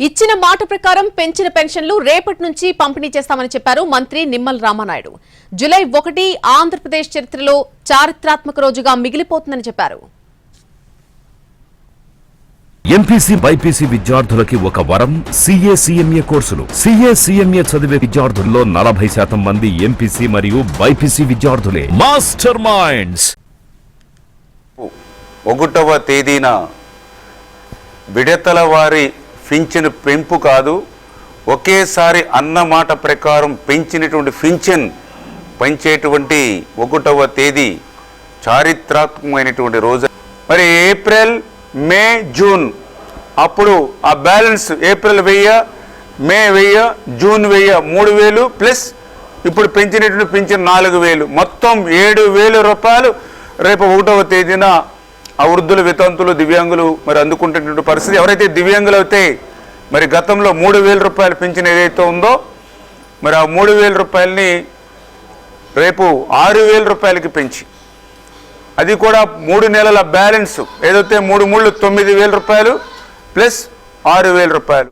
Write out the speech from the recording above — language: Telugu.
ఇచ్చిన మాట ప్రకారం పెంచిన పెన్షన్లు రేపటి నుంచి పంపిణీ చేస్తామని చెప్పారు మంత్రి నిమ్మల రామానాయుడు. జూలై ఒకటి ఆంధ్రప్రదేశ్ చరిత్రలో చారిత్రాత్మక రోజుగా మిగిలిపోతుందని చెప్పారు. ఎంపీసీ బైపీసీ విద్యార్థులకి ఒక వరం సిఏ సిఎంఏ కోర్సులు. సిఏ సిఎంఏ చదివే విద్యార్థుల్లో నలభై శాతం మంది ఎంపీసీ మరియు బైపీసీ విద్యార్థులే. Master Minds! ఒకటవ తేదీన విడతల వారి పింఛన్ పెంపు కాదు. ఒకేసారి అన్నమాట ప్రకారం పెంచినటువంటి పింఛన్ పెంచేటువంటి ఒకటవ తేదీ చారిత్రాత్మకమైనటువంటి రోజు. మరి ఏప్రిల్ మే జూన్. అప్పుడు ఆ బ్యాలెన్స్ ఏప్రిల్ వెయ్య మే వెయ్య జూన్ వెయ్య మూడు వేలు ప్లస్ ఇప్పుడు పెంచినటువంటి పింఛన్ నాలుగు వేలు. మొత్తం ఏడు వేలు రూపాయలు రేపు ఒకటవ తేదీన వృద్ధులు వితంతులు దివ్యాంగులు మరి అందుకుంటున్నటువంటి పరిస్థితి ఎవరైతే దివ్యాంగులు అయితే మరి గతంలో మూడు వేల రూపాయలు పెంచిన ఏదైతే ఉందో మరి ఆ మూడు వేల రూపాయలని రేపు ఆరు వేల రూపాయలకి పెంచి. అది కూడా మూడు నెలల బ్యాలెన్స్. ఏదైతే మూడు మూడు తొమ్మిది వేల రూపాయలు ప్లస్ ఆరు వేల రూపాయలు.